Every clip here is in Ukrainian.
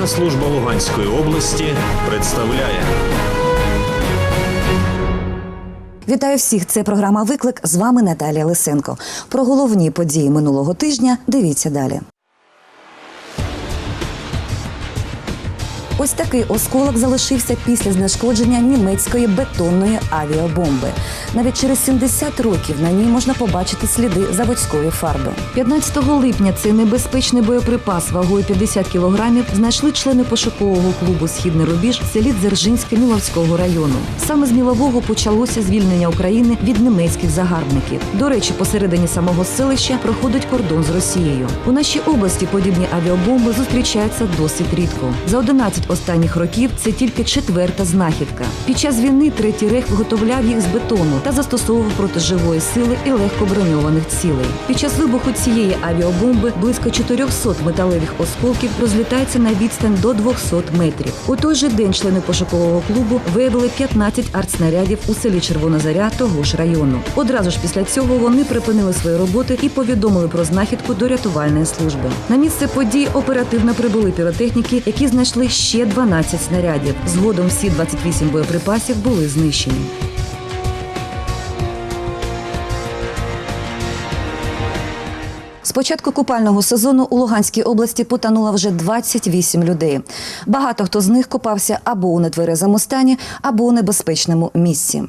Рятувальна служба Луганської області представляє. Вітаю всіх! Це програма Виклик. З вами Наталія Лисенко. Про головні події минулого тижня дивіться далі. Ось такий осколок залишився після знешкодження німецької бетонної авіабомби. Навіть через 70 років на ній можна побачити сліди заводської фарби. 15 липня цей небезпечний боєприпас вагою 50 кілограмів знайшли члени пошукового клубу Східний рубіж в селі Дзержинське Міловського району. Саме з Мілового почалося звільнення України від німецьких загарбників. До речі, посередині самого селища проходить кордон з Росією. У нашій області подібні авіабомби зустрічаються досить рідко. За 11 останніх років це тільки четверта знахідка. Під час війни третій рейх виготовляв їх з бетону та застосовував проти живої сили і легко броньованих цілей. Під час вибуху цієї авіабомби близько 400 металевих осколків розлітаються на відстань до 200 метрів. У той же день члени пошукового клубу виявили 15 артснарядів у селі Червона Заря того ж району. Одразу ж після цього вони припинили свої роботи і повідомили про знахідку до рятувальної служби. На місце події оперативно прибули піротехніки, які знайшли ще 12 снарядів. Згодом всі 28 боєприпасів були знищені. З початку купального сезону у Луганській області потонуло вже 28 людей. Багато хто з них купався або у нетверезому стані, або у небезпечному місці.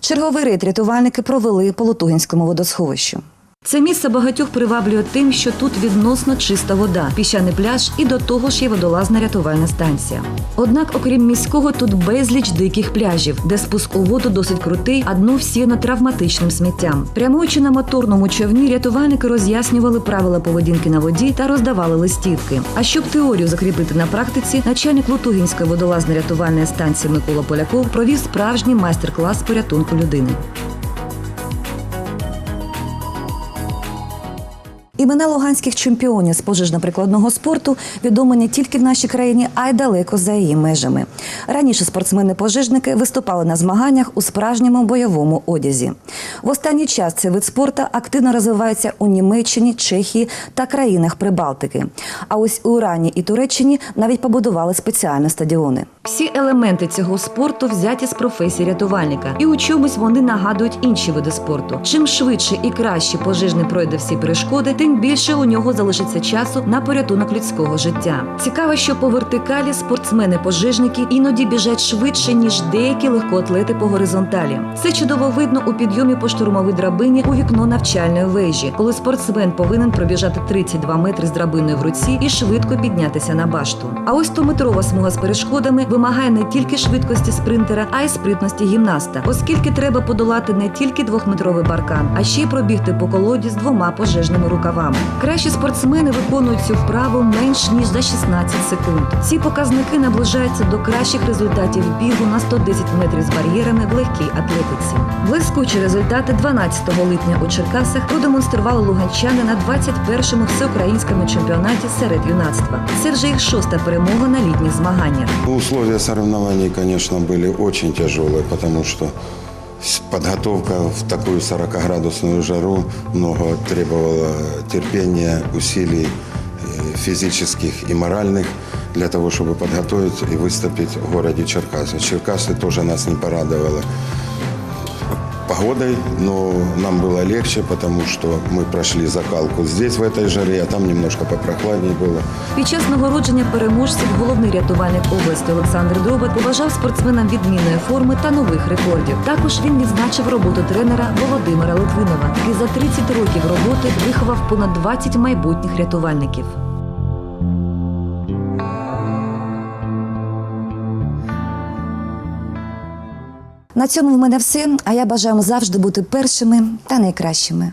Черговий рейд рятувальники провели по Лутугінському водосховищу. Це місце багатьох приваблює тим, що тут відносно чиста вода, піщаний пляж і до того ж є водолазна рятувальна станція. Однак, окрім міського, тут безліч диких пляжів, де спуск у воду досить крутий, а дно всіяно травматичним сміттям. Прямуючи на моторному човні, рятувальники роз'яснювали правила поведінки на воді та роздавали листівки. А щоб теорію закріпити на практиці, начальник Лутугінської водолазної рятувальної станції Микола Поляков провів справжній майстер-клас порятунку людини. Імена луганських чемпіонів з пожежно-прикладного спорту відомі не тільки в нашій країні, а й далеко за її межами. Раніше спортсмени-пожежники виступали на змаганнях у справжньому бойовому одязі. В останній час цей вид спорту активно розвивається у Німеччині, Чехії та країнах Прибалтики. А ось у Ірані і Туреччині навіть побудували спеціальні стадіони. Всі елементи цього спорту взяті з професії рятувальника, і у чомусь вони нагадують інші види спорту. Чим швидше і краще пожежний пройде всі перешкоди, тим більше у нього залишиться часу на порятунок людського життя. Цікаво, що по вертикалі спортсмени-пожежники іноді біжать швидше ніж деякі легкоатлети по горизонталі. Це чудово видно у підйомі по штурмовій драбині у вікно навчальної вежі, коли спортсмен повинен пробіжати 32 метри з драбиною в руці і швидко піднятися на башту. А ось 100-метрова смуга з перешкодами вимагає не тільки швидкості спринтера, а й спритності гімнаста, оскільки треба подолати не тільки двохметровий баркан, а ще й пробігти по колоді з двома пожежними рукавами. Кращі спортсмени виконують цю вправу менш ніж за 16 секунд. Ці показники наближаються до кращих результатів бігу на 110 метрів з бар'єрами в легкій атлетиці. Блискучі результати 12 липня у Черкасах продемонстрували луганчани на 21-му всеукраїнському чемпіонаті серед юнацтва. Це вже їх шоста перемога на літніх змаганнях. Условия соревнований, конечно, были очень тяжелые, потому что подготовка в такую 40-градусную жару много требовала терпения, усилий э, физических и моральных для того, чтобы подготовить и выступить в городе Черкасы. Черкасы тоже нас не порадовало погодой, но нам было легче, потому что мы прошли закалку здесь, в этой жаре, а там немножко попрохладнее было. Під час нагородження переможців головний рятувальник області Олександр Дробат побажав спортсменам відмінної форми та нових рекордів. Також він відзначив роботу тренера Володимира Литвинова, який за 30 років роботи виховав понад 20 майбутніх рятувальників. На цьому в мене все. А я бажаю вам завжди бути першими та найкращими.